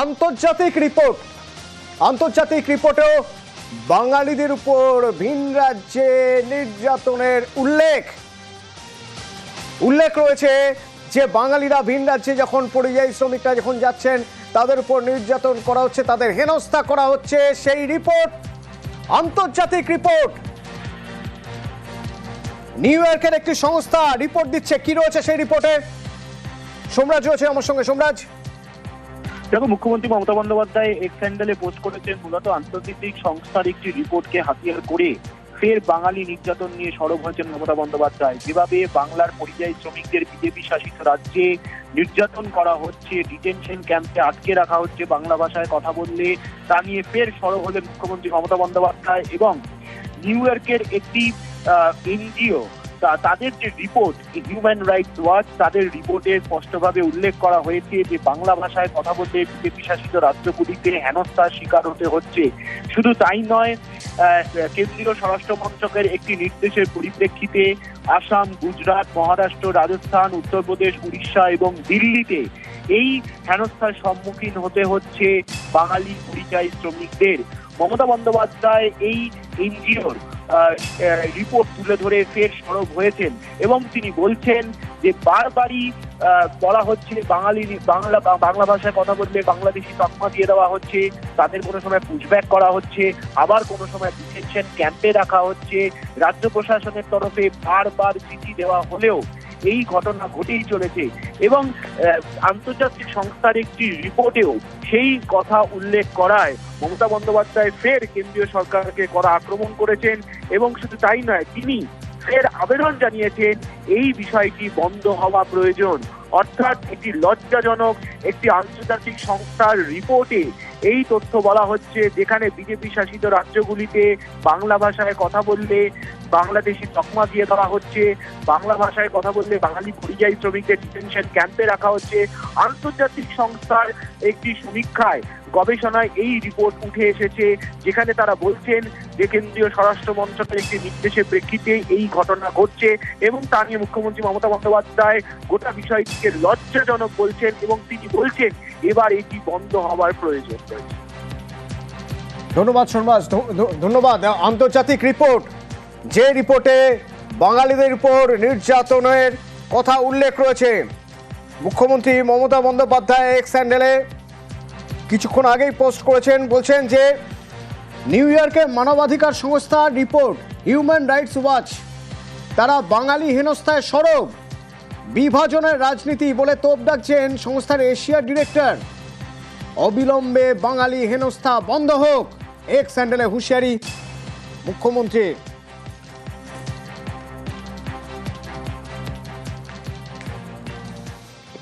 আন্তর্জাতিক রিপোর্ট আন্তর্জাতিক রিপোর্টেও বাঙালিদের উপর ভিন রাজ্যে নির্যাতনের উল্লেখ। উল্লেখ রয়েছে যে বাঙালিরা ভিন রাজ্যে যখন পরিযায়ী শ্রমিকরা যখন যাচ্ছেন, তাদের উপর নির্যাতন করা হচ্ছে, তাদের হেনস্থা করা হচ্ছে। সেই রিপোর্ট আন্তর্জাতিক রিপোর্ট নিউ ইয়র্কের একটি সংস্থা রিপোর্ট দিচ্ছে। কি রয়েছে সেই রিপোর্টে সোমরাজ রয়েছে আমার সঙ্গে। সোমরাজ? দেখো, মুখ্যমন্ত্রী মমতা বন্দ্যোপাধ্যায় এক স্যান্ডেলে পোস্ট করেছেন মূলত আন্তর্জাতিক সংস্থার একটি রিপোর্টকে হাতিয়ার করে ফের বাঙালি নির্যাতন নিয়ে সরব হয়েছেন মমতা বন্দ্যোপাধ্যায়। যেভাবে বাংলার পরিযায়ী শ্রমিকদের বিজেপি শাসিত রাজ্যে নির্যাতন করা হচ্ছে ডিটেনশন ক্যাম্পে আটকে রাখা হচ্ছে বাংলা ভাষায় কথা বললে, তা নিয়ে ফের সরব হলেন মুখ্যমন্ত্রী মমতা বন্দ্যোপাধ্যায় এবং নিউ ইয়র্কের একটি এনজিও তাদের যে রিপোর্ট হিউম্যান রাইটস ওয়াচ তাদের রিপোর্টে স্পষ্টভাবে উল্লেখ করা হয়েছে যে বাংলা ভাষায় কথা বলতে বিজেপি শাসিত রাজ্যগুলিতে হেনস্থার শিকার হতে হচ্ছে। শুধু তাই নয় কেন্দ্রীয় স্বরাষ্ট্র মন্ত্রকের একটি নির্দেশের পরিপ্রেক্ষিতে আসাম, গুজরাট, মহারাষ্ট্র, রাজস্থান, উত্তরপ্রদেশ, উড়িষ্যা এবং দিল্লিতে এই হেনস্থার সম্মুখীন হতে হচ্ছে বাঙালি পরিযায়ী শ্রমিকদের। মমতা বন্দ্যোপাধ্যায় এই এনজিওর রিপোর্ট তুলে ধরে ফের সরব হয়েছেন। এবং তিনি বলছেন যে বারবারই বলা হচ্ছে বাঙালি, বাংলা বাংলা ভাষায় কথা বললে বাংলাদেশি তকমা দিয়ে দেওয়া হচ্ছে, তাদের কোনো সময় পুশব্যাক করা হচ্ছে, আবার কোনো সময় ডিটেনশন ক্যাম্পে রাখা হচ্ছে। রাজ্য প্রশাসনের তরফে বারবার চিঠি দেওয়া হলেও এই ঘটনা ঘটেই চলেছে এবং আন্তর্জাতিক সংস্থার একটি রিপোর্টেও সেই কথা উল্লেখ করায়। মমতা বন্দ্যোপাধ্যায় ফের কেন্দ্রীয় সরকারকে করা আক্রমণ করেছেন এবং শুধু তাই নয়, তিনি ফের আবেদন জানিয়েছেন এই বিষয়টি বন্ধ হওয়া প্রয়োজন। অর্থাৎ একটি লজ্জাজনক, একটি আন্তর্জাতিক সংস্থার রিপোর্টে এই তথ্য বলা হচ্ছে, যেখানে বিজেপি শাসিত রাজ্যগুলিতে বাংলা ভাষায় কথা বললে বাংলাদেশি তকমা দিয়ে দেওয়া হচ্ছে। বাংলা ভাষায় কথা বললে বাঙালি পরিযায়ী শ্রমিকদের ডিটেনশন ক্যাম্পে রাখা হচ্ছে। আন্তর্জাতিক সংস্থার একটি সমীক্ষায় গবেষণায় এই রিপোর্ট উঠে এসেছে, যেখানে তারা বলছেন যে কেন্দ্রীয় স্বরাষ্ট্র মন্ত্রকের একটি নির্দেশের প্রেক্ষিতে এই ঘটনা ঘটছে এবং তা নিয়ে মুখ্যমন্ত্রী মমতা বন্দ্যোপাধ্যায় গোটা বিষয়টিকে লজ্জাজনক বলছেন এবং তিনি বলছেন এবার এটি বন্ধ হওয়ার প্রয়োজন রয়েছে। ধন্যবাদ ধন্যবাদ। আন্তর্জাতিক রিপোর্ট। যে রিপোর্টে বাঙালিদের উপর নির্যাতনের কথা উল্লেখ রয়েছে, মুখ্যমন্ত্রী মমতা বন্দ্যোপাধ্যায় এক স্যান্ডেলে কিছুক্ষণ আগেই পোস্ট করেছেন, বলছেন যে নিউ ইয়র্কের মানবাধিকার সংস্থার রিপোর্ট, হিউম্যান রাইটস ওয়াচ, তারা বাঙালি হেনস্থায় সরব, বিভাজনের রাজনীতি বলে তোপ ডাকছেন সংস্থার এশিয়ার ডিরেক্টর। অবিলম্বে বাঙালি হেনস্থা বন্ধ হোক, এক স্যান্ডেলে হুঁশিয়ারি মুখ্যমন্ত্রী